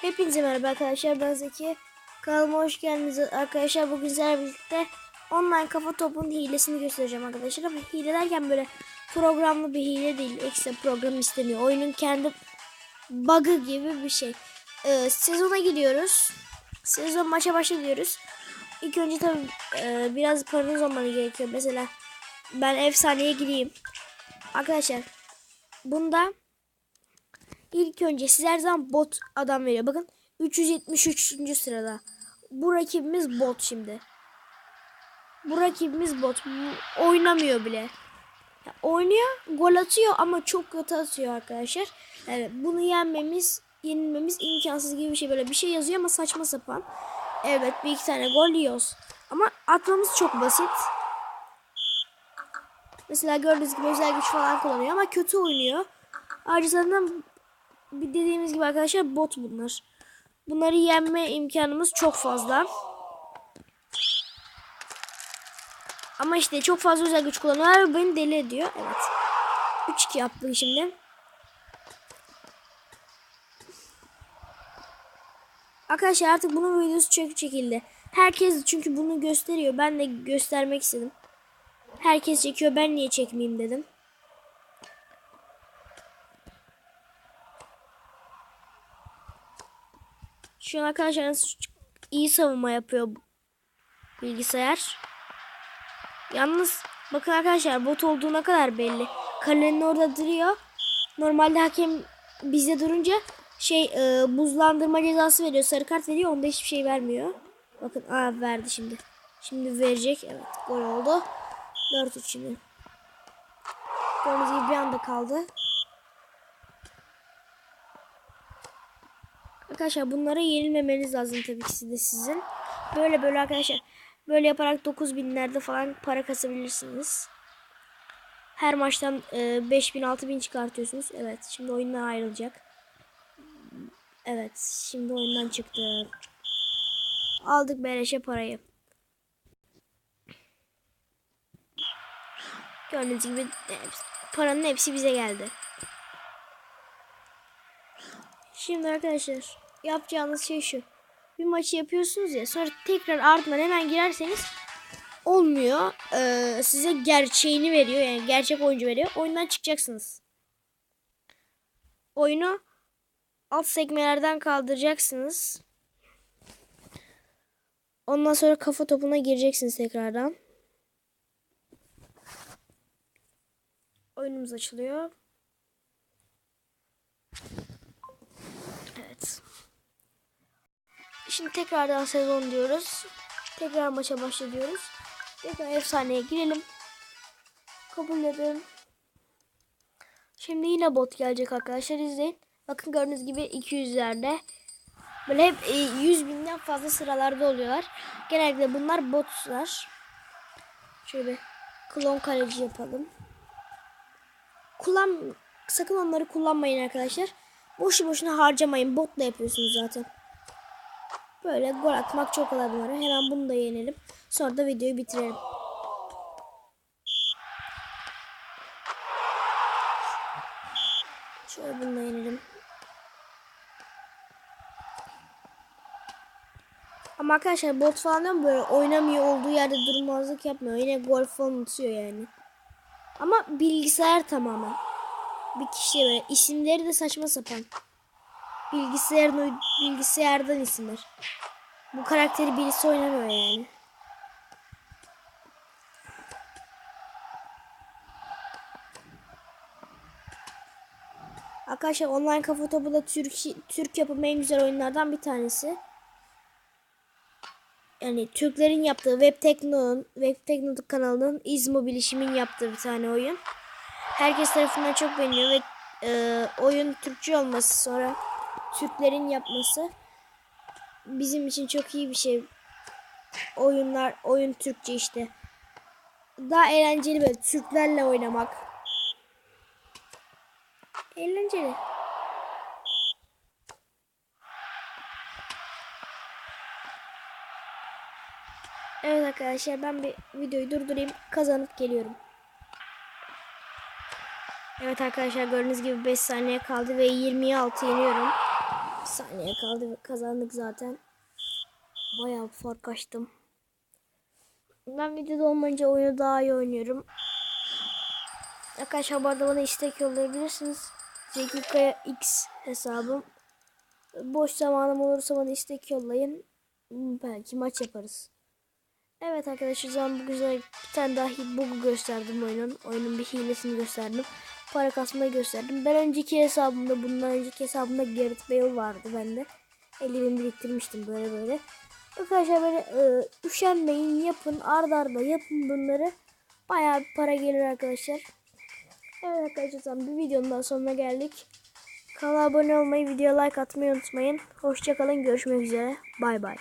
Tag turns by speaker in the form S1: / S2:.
S1: Hepinize merhaba arkadaşlar ben Zeki. Kanalıma hoş geldiniz arkadaşlar. Bugün sizlerle birlikte online kafa topunun hilesini göstereceğim arkadaşlar. Ama hile derken böyle programlı bir hile değil. Ekstra program istemiyor. Oyunun kendi bug'ı gibi bir şey. Ee, sezona gidiyoruz. Sezon maça başlıyoruz. İlk önce tabii e, biraz paranız olmanı gerekiyor. Mesela ben efsaneye gireyim. Arkadaşlar bunda İlk önce size her zaman bot adam veriyor. Bakın 373. sırada. Bu rakibimiz bot şimdi. Bu rakibimiz bot. Oynamıyor bile. Ya oynuyor, gol atıyor ama çok kötü atıyor arkadaşlar. Yani bunu yenmemiz, yenilmemiz imkansız gibi bir şey. Böyle bir şey yazıyor ama saçma sapan. Evet bir iki tane gol yiyoruz. Ama atmamız çok basit. Mesela gördüğünüz gibi özel güç falan kullanıyor ama kötü oynuyor. Ayrıca dediğimiz gibi arkadaşlar bot bunlar. Bunları yenme imkanımız çok fazla. Ama işte çok fazla özel güç kullanıyorlar ve beni deli ediyor. Evet. 3-2 yaptım şimdi. Arkadaşlar artık bunun videosu çek çekildi. Herkes çünkü bunu gösteriyor. Ben de göstermek istedim. Herkes çekiyor. Ben niye çekmeyeyim dedim. Şu an arkadaşlar iyi savunma yapıyor bilgisayar. Yalnız bakın arkadaşlar bot olduğuna kadar belli. Kalenin orada duruyor. Normalde hakem bizde durunca şey e, buzlandırma cezası veriyor. Sarı kart veriyor. Onda hiçbir şey vermiyor. Bakın aa verdi şimdi. Şimdi verecek. Evet gol oldu. 4-3 şimdi. Gördüğünüz gibi bir anda kaldı. Arkadaşlar bunlara yenilmemeniz lazım tabii ki de sizin. Böyle böyle arkadaşlar. Böyle yaparak 9000'lerde falan para kasabilirsiniz. Her maçtan e, 5000 6000 çıkartıyorsunuz. Evet şimdi oyundan ayrılacak. Evet şimdi oyundan çıktı. Aldık beleşe parayı. Gördüğünüz gibi paranın hepsi bize geldi. Şimdi arkadaşlar yapacağınız şey şu. Bir maçı yapıyorsunuz ya sonra tekrar ardından hemen girerseniz olmuyor. Ee, size gerçeğini veriyor yani gerçek oyuncu veriyor. Oyundan çıkacaksınız. Oyunu alt sekmelerden kaldıracaksınız. Ondan sonra kafa topuna gireceksiniz tekrardan. Oyunumuz açılıyor. Evet. Şimdi tekrardan sezon diyoruz. Tekrar maça başlıyoruz. Tekrar efsaneye girelim. Kabul edin. Şimdi yine bot gelecek arkadaşlar izleyin. Bakın gördüğünüz gibi 200'lerde. Böyle hep e, 100 binden fazla sıralarda oluyorlar. Genellikle bunlar botlar. Şöyle klon kaleci yapalım. Kullan sakın onları kullanmayın arkadaşlar. Boşu boşuna harcamayın. Botla yapıyorsunuz zaten. Böyle gol atmak çok kolay. Hemen bunu da yenelim. Sonra da videoyu bitirelim. Şöyle bunu da yenelim. Ama arkadaşlar bot falan böyle oynamıyor olduğu yerde durmazlık yapmıyor. Yine gol falan atıyor yani. Ama bilgisayar tamamen. Bir kişiye böyle isimleri de saçma sapan. Bilgisayarın bilgisayardan isimler. Bu karakteri birisi oynamıyor yani. Arkadaşlar online kafa topu da Türk, Türk yapımı en güzel oyunlardan bir tanesi. Yani Türklerin yaptığı Web Tekno'nun Web Tekno kanalının İzmo bilişimin yaptığı bir tane oyun. Herkes tarafından çok beğeniyor ve e, oyun Türkçe olması sonra Türklerin yapması bizim için çok iyi bir şey. Oyunlar, oyun Türkçe işte. Daha eğlenceli böyle Türklerle oynamak. Eğlenceli. Evet arkadaşlar ben bir videoyu durdurayım. Kazanıp geliyorum. Evet arkadaşlar gördüğünüz gibi 5 saniye kaldı ve 26 yeniyorum. saniye kaldı ve kazandık zaten. Bayağı fark açtım. Ben videoda olmayınca oyunu daha iyi oynuyorum. Arkadaşlar bu arada bana istek yollayabilirsiniz. Zeki Kaya X hesabım. Boş zamanım olursa bana istek yollayın. Belki maç yaparız. Evet arkadaşlar o bu güzel bir tane daha bug'u gösterdim oyunun. Oyunun bir hilesini gösterdim. Para kasmayı gösterdim. Ben önceki hesabımda bundan önceki hesabımda Gareth Bale vardı bende. 50 bin biriktirmiştim böyle böyle. Arkadaşlar böyle e, üşenmeyin yapın arda arda yapın bunları. Bayağı bir para gelir arkadaşlar. Evet arkadaşlar bir videonun daha sonuna geldik. Kanala abone olmayı, videoya like atmayı unutmayın. Hoşçakalın, görüşmek üzere. Bay bay.